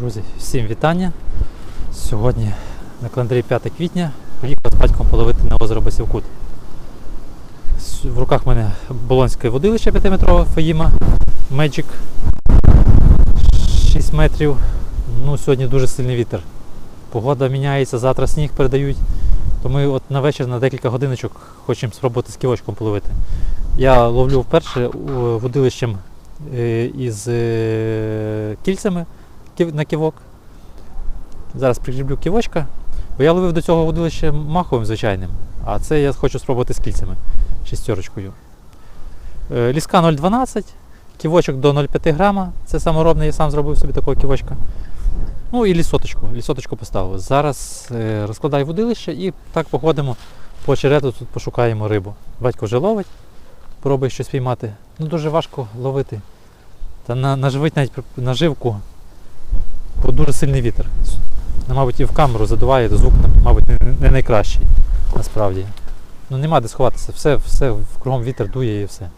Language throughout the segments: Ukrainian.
Друзі, всім вітання. Сьогодні на календарі 5 квітня поїхав з батьком половити на озеро Басівкут. В руках в мене болонське водилище 5-метрове Фаїма Magic 6 метрів. Ну, сьогодні дуже сильний вітер. Погода міняється, завтра сніг передають. То ми от на вечір на декілька годиночок хочемо спробувати з ківочком половити. Я ловлю вперше е, водилищем е, із е, кільцями на ківок. Зараз прикріплю ківочка. Бо я ловив до цього водилище маховим звичайним, а це я хочу спробувати з кільцями шістерочкою. Е, Ліска 0,12, ківочок до 0,5 грама. Це саморобний, я сам зробив собі такого ківочка. Ну і лісоточку. Лісоточку поставив. Зараз е, розкладаю водилище і так походимо по очерету, тут пошукаємо рибу. Батько вже ловить, пробує щось піймати. Ну дуже важко ловити. Та на, наживить навіть наживку, бо дуже сильний вітер. Мабуть, і в камеру задуває, звук, мабуть, не, найкращий насправді. Ну нема де сховатися, все, все кругом вітер дує і все.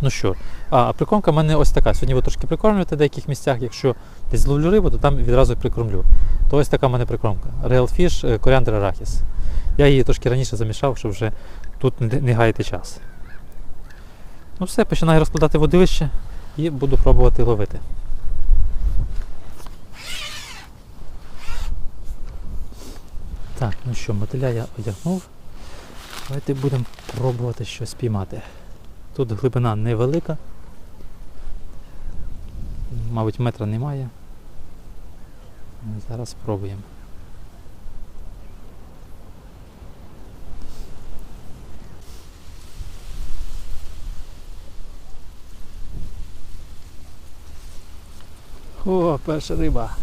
Ну що, а, прикормка в мене ось така. Сьогодні буду трошки прикормлювати в деяких місцях. Якщо десь зловлю рибу, то там відразу прикормлю. То ось така в мене прикормка. Real Fish, е, коріандр арахіс. Я її трошки раніше замішав, щоб вже тут не гаяти час. Ну все, починаю розкладати водилище і буду пробувати ловити. Так, ну що, мотиля я одягнув. Давайте будемо пробувати щось піймати. Тут глибина невелика. Мабуть, метра немає. Зараз спробуємо. О, перша риба.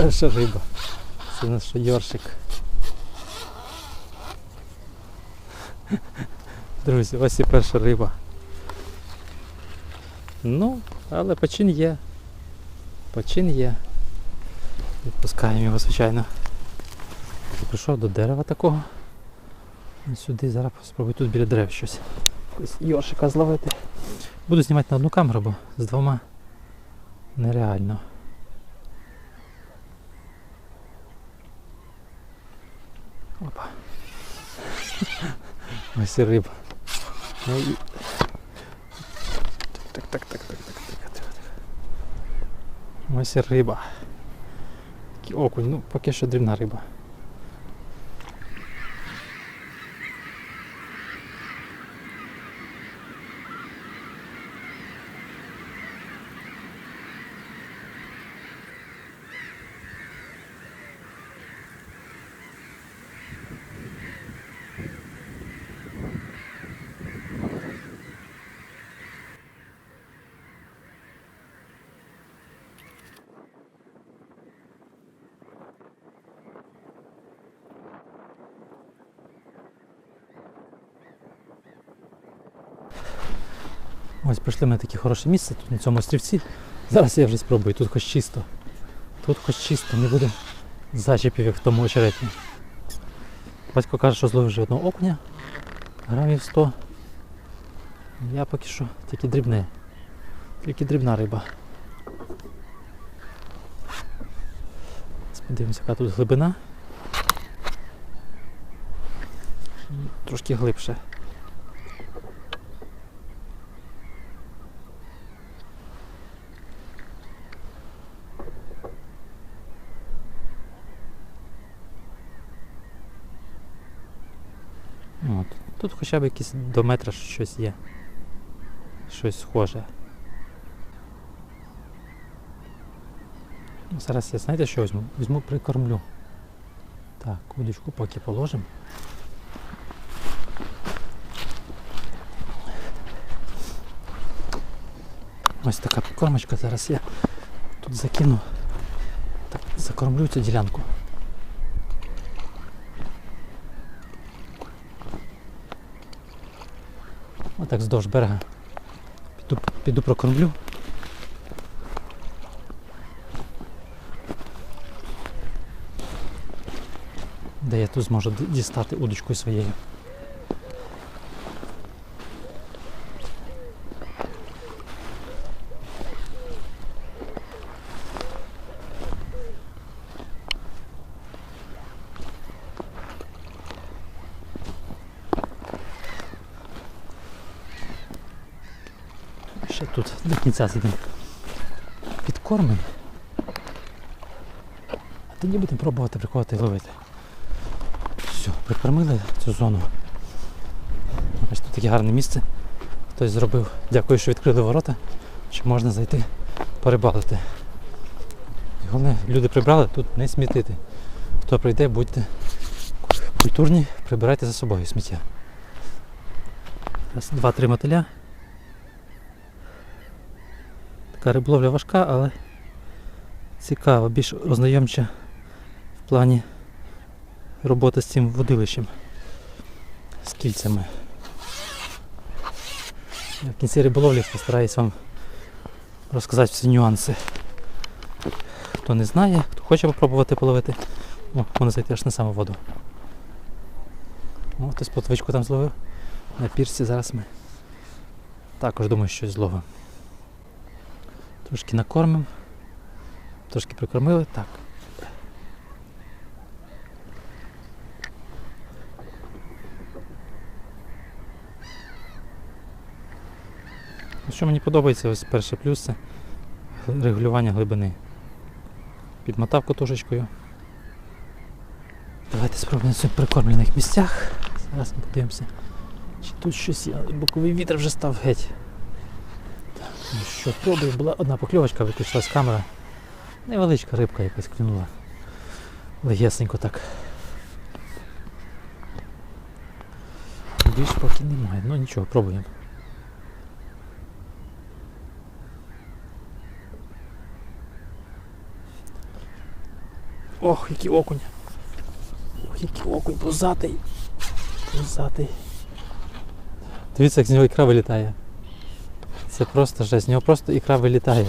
Перша риба. Це наш йоршик. Друзі, ось і перша риба. Ну, але почин є. Почин є. Відпускаємо його, звичайно. Прийшов до дерева такого. Сюди зараз спробую тут біля дерев щось. Йоршика зловити. Буду знімати на одну камеру, бо з двома нереально. Опа. Ось риба. Ну так, так, так, так, так, так, так. так. Ось і риба. Окунь, ну поки що дрібна риба. Ось прийшли ми на таке хороше місце тут на цьому острівці. Зараз я вже спробую, тут хоч чисто. Тут хоч чисто, не буде зачепів, як в тому очереті. Батько каже, що зловив вже одного окуня, грамів 100. Я поки що тільки дрібне. Тільки дрібна риба. Подивимося, яка тут глибина. Трошки глибше. От. Тут хоча б якісь до метра щось є. Щось схоже. Ну, Зараз я знаєте, що візьму? Візьму прикормлю. Так, удочку поки положимо. Ось така прикормочка, зараз я тут закину. Так, закормлю цю ділянку. Отак здовж берега. Піду, піду прокормлю. Де я тут зможу дістати удочкою своєю. Тут до кінця сидимо. Підкормимо. А тоді будемо пробувати приходити і ловити. Все, прикормили цю зону. Бачите, тут таке гарне місце. Хтось зробив. Дякую, що відкрили ворота, що можна зайти порибалити. Головне, люди прибрали, тут не смітити. Хто прийде, будьте культурні, прибирайте за собою сміття. Раз, два-три мотиля. Така риболовля важка, але цікава, більш ознайомча в плані роботи з цим водилищем. З кільцями. Я в кінці риболовлі постараюсь вам розказати всі нюанси. Хто не знає, хто хоче попробувати половити, о, можна зайти аж на саму воду. О, хтось плотвичку там зловив. На пірсі зараз ми також думаю, щось зловимо. Трошки накормимо, трошки прикормили, так. Ну, Що мені подобається, ось перший плюс це регулювання глибини. Підмотав котушечкою. Давайте спробуємо цих прикормлених місцях. Зараз ми подивимося. Чи тут щось є, боковий вітер вже став геть. Що, пробую, була одна покльовочка, виключилась камера. Невеличка рибка якась клюнула. Легесенько так. Більш поки немає. Ну нічого, пробуємо. Ох, який окунь. Ох, який окунь, пузатий. Пузатий. Дивіться, як з нього ікра вилітає. Це просто жесть, з нього просто ікра вилітає.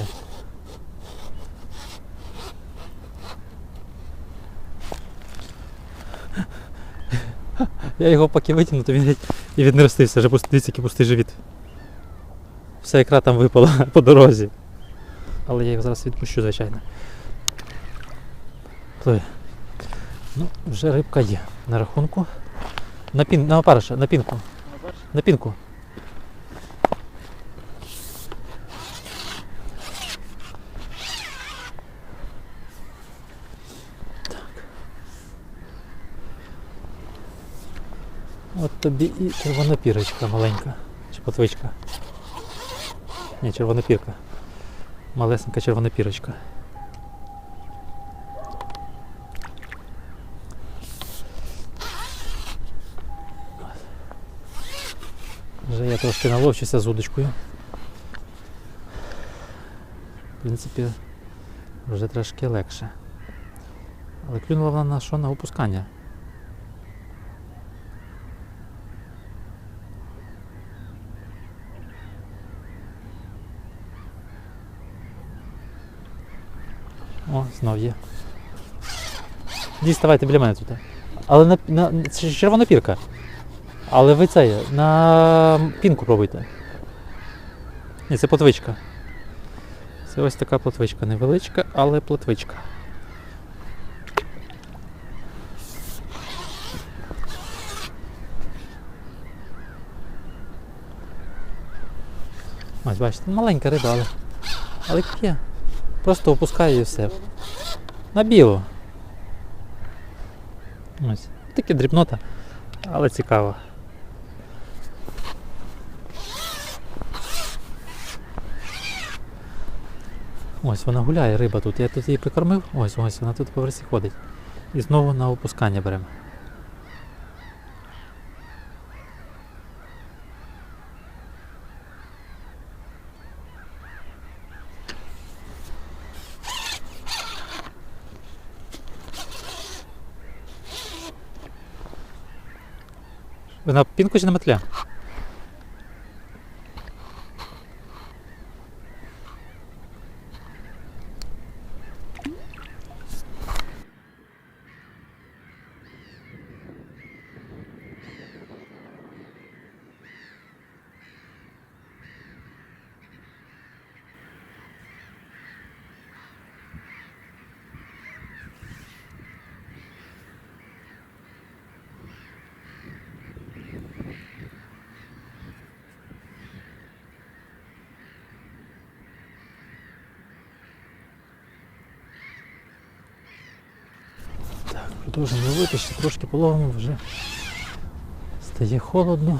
Я його поки витягну, то він геть і віднеростився, вже дивіться, який пустий живіт. Вся ікра там випала по дорозі. Але я його зараз відпущу, звичайно. Пливе. Ну, вже рибка є на рахунку. На пін, на опариша, на пінку. На пінку. Тобі і червонопірочка маленька. Чи потвичка. Ні, червонопірка. Малесенька червонопірочка. Вже я трошки наловчуся з удочкою. В принципі, вже трошки легше. Але клюнула вона на що? На опускання. О, знов є. Діставайте біля мене тут. Але на, на, це червона пірка. Але ви це на пінку пробуйте. Ні, це плотвичка. Це ось така плотвичка. Невеличка, але плотвичка. Ось, бачите, маленька риба, але. Але є. Просто опускаю і все. На білу. Ось. Таке дрібнота, але цікаво. Ось вона гуляє, риба тут. Я тут її прикормив. Ось, ось вона тут по версі ходить. І знову на опускання беремо. На пінку чи на метля? Продовжуємо ловити, ще трошки половимо вже. Стає холодно,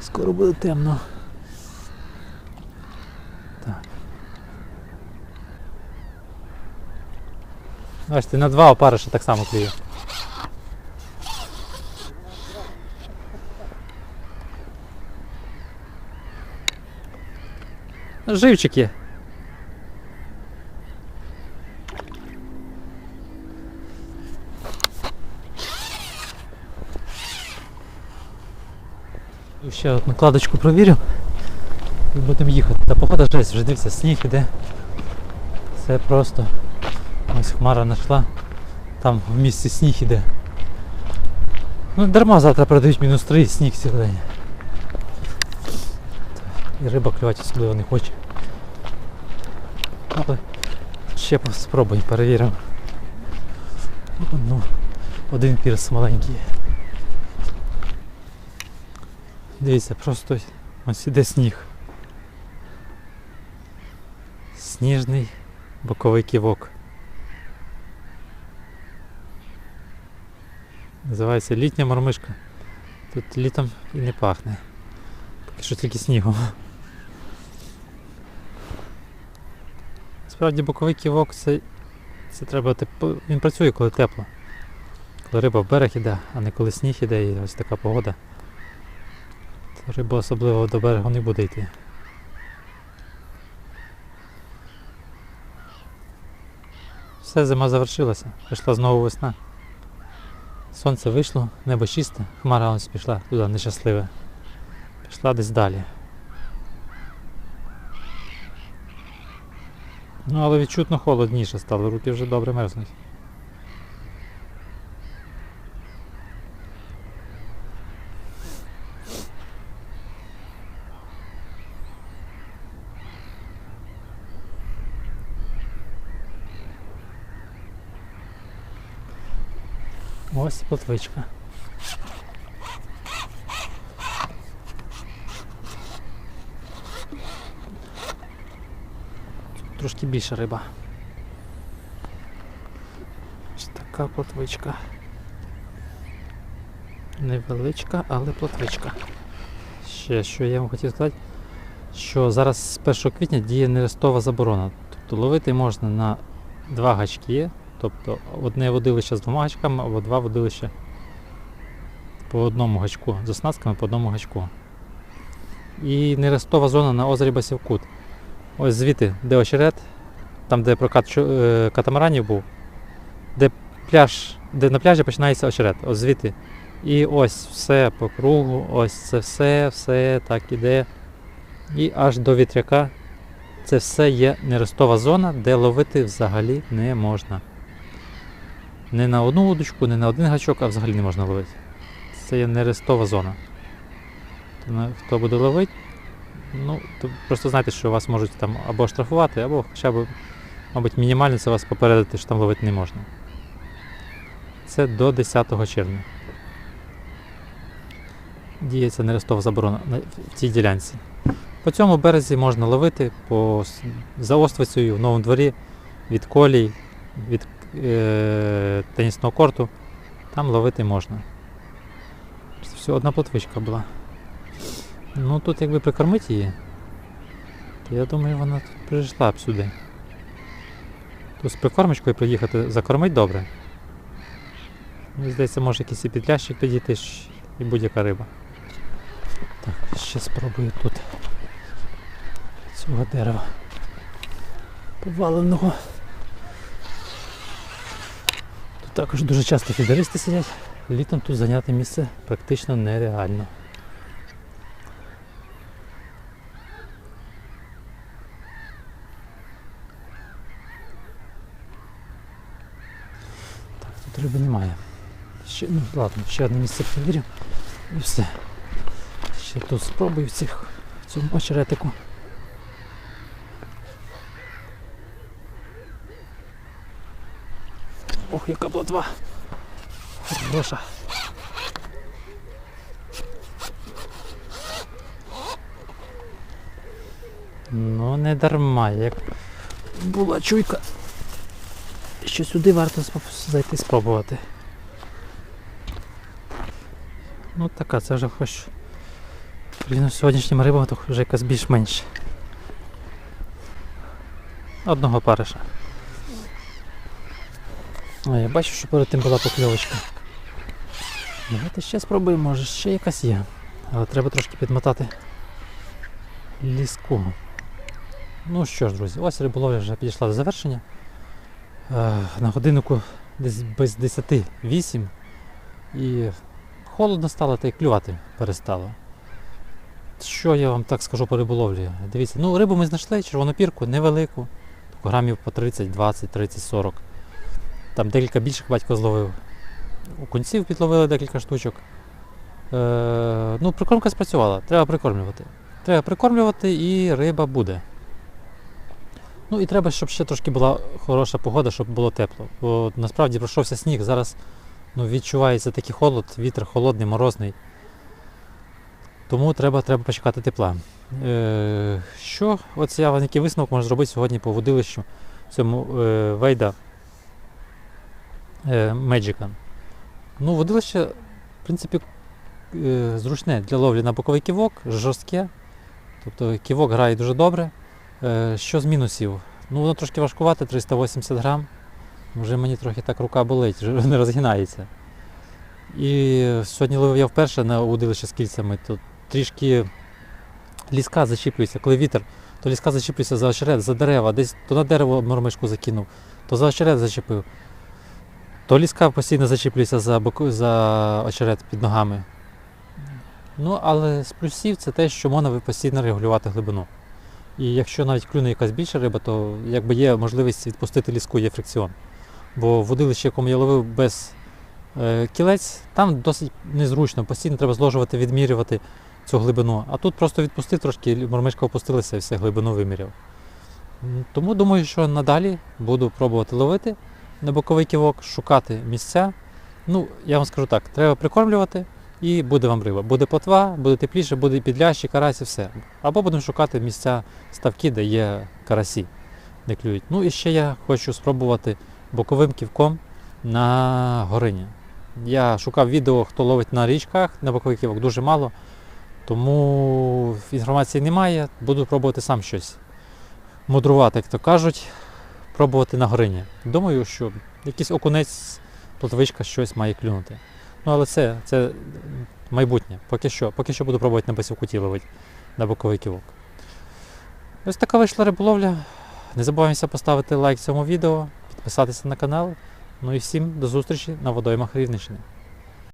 скоро буде темно. Так. Бачите, на два опариша так само клює. Живчик є. Ще одну кладочку провірю і будемо їхати. Та погода жесть, вже дивіться, сніг іде. Це просто ось хмара знайшла. Там в місті сніг іде. Ну дарма завтра продають мінус 3 сніг день. І риба клювати особливо не хоче. Але ще спробуємо, перевіримо. Ну, один пірс маленький. Дивіться, просто ось іде сніг. Сніжний боковий ківок. Називається літня мормишка. Тут літом і не пахне. Поки що тільки снігом. Справді боковий ківок це, це треба типу, він працює, коли тепло. Коли риба в берег іде, а не коли сніг іде і ось така погода. Риба особливо до берегу не буде йти. Все, зима завершилася, прийшла знову весна. Сонце вийшло, небо чисте, хмара ось пішла туди нещасливе. Пішла десь далі. Ну, але відчутно холодніше стало, руки вже добре мерзнуть. Ось плотвичка. Трошки більша риба. Ось така плотвичка. Невеличка, але плотвичка. Ще що я вам хотів сказати, що зараз з 1 квітня діє нерестова заборона. Тобто ловити можна на два гачки, тобто одне водилище з двома гачками або два водилища по одному гачку, з оснастками по одному гачку. І нерестова зона на озері Басівкут. Ось звідти, де очерет, там де прокат е, катамаранів був, де пляж, де на пляжі починається очерет, ось звідти. І ось все по кругу, ось це все, все так іде. І аж до вітряка це все є нерестова зона, де ловити взагалі не можна. Не на одну удочку, не на один гачок, а взагалі не можна ловити. Це є нерестова зона. Хто буде ловити, ну, то просто знайте, що вас можуть там або штрафувати, або хоча б, мабуть, мінімально це вас попередити, що там ловити не можна. Це до 10 червня. Діється нерестова заборона в цій ділянці. По цьому березі можна ловити по, за Оствицею в новому дворі від колій, від е, тенісного корту. Там ловити можна. Все одна плотвичка була. Ну тут якби прикормити її, то я думаю, вона тут прийшла б сюди. Тут з прикормочкою приїхати закормить добре. Мені здається, може якийсь і підлящик підійти і будь-яка риба. Так, ще спробую тут цього дерева поваленого. Тут також дуже часто фідеристи сидять. Літом тут зайняти місце практично нереально. Так, тут риби немає. Ще, ну ладно, ще одне місце перевірю і все. Ще тут спробую в цих в цьому очеретику. Ох, яка плотва. Хороша. Ну, не дарма, як була чуйка, що сюди варто зайти спробувати. Ну така, це вже хоч. Блін, сьогоднішніми рибами то вже якась більш-менш. Одного париша. А я бачу, що перед тим була покльовочка. Давайте ще спробуємо, може ще якась є. Але треба трошки підмотати ліску. Ну що ж, друзі, ось риболовля вже підійшла до завершення. Е, На годиннику десь без 10-8 і холодно стало та й клювати перестало. Що я вам так скажу по риболовлі? Дивіться, ну рибу ми знайшли, червонопірку, невелику, таку грамів по 30, 20, 30, 40. Там декілька більших батько зловив. У кінців підловили декілька штучок. Е, ну, прикормка спрацювала, треба прикормлювати. Треба прикормлювати і риба буде. Ну і треба, щоб ще трошки була хороша погода, щоб було тепло. Бо насправді пройшовся сніг, зараз ну, відчувається такий холод, вітер холодний, морозний. Тому треба, треба почекати тепла. Е, що? От я який висновок можу зробити сьогодні по водилищу цьому е, Вейда е, Ну, водилище, в принципі, е, зручне для ловлі на боковий ківок, жорстке. Тобто ківок грає дуже добре. Е, що з мінусів? Ну, воно трошки важкувати, 380 грам. Вже мені трохи так рука болить, вже не розгинається. І сьогодні ловив я вперше на удилище з кільцями, то трішки ліска зачіплюється, коли вітер, то ліска зачіплюється за очерет, за дерева, десь то на дерево мормишку закинув, то за очерет зачепив. То ліска постійно зачіплюється за, боку, за очерет під ногами. Ну, але з плюсів це те, що можна постійно регулювати глибину. І якщо навіть клюне якась більша риба, то якби є можливість відпустити ліску, є фрикціон. Бо в водилищі, якому я ловив без е, кілець, там досить незручно, постійно треба зложувати, відмірювати цю глибину. А тут просто відпустив трошки, мормишка опустилася і все, глибину виміряв. Тому думаю, що надалі буду пробувати ловити на боковий ківок, шукати місця. Ну, я вам скажу так, треба прикормлювати і буде вам риба. Буде плотва, буде тепліше, буде підлящі, карасі, все. Або будемо шукати місця ставки, де є карасі, де клюють. Ну і ще я хочу спробувати боковим ківком на горині. Я шукав відео, хто ловить на річках, на боковий ківок дуже мало. Тому інформації немає, буду пробувати сам щось. Мудрувати, як то кажуть, пробувати на горині. Думаю, що якийсь окунець, плотовичка щось має клюнути. Ну, але це, це майбутнє. Поки що, поки що буду пробувати на басівкуті ловити на боковий ківок. Ось така вийшла риболовля. Не забуваємося поставити лайк цьому відео, підписатися на канал. Ну і всім до зустрічі на водоймах Рівненщини.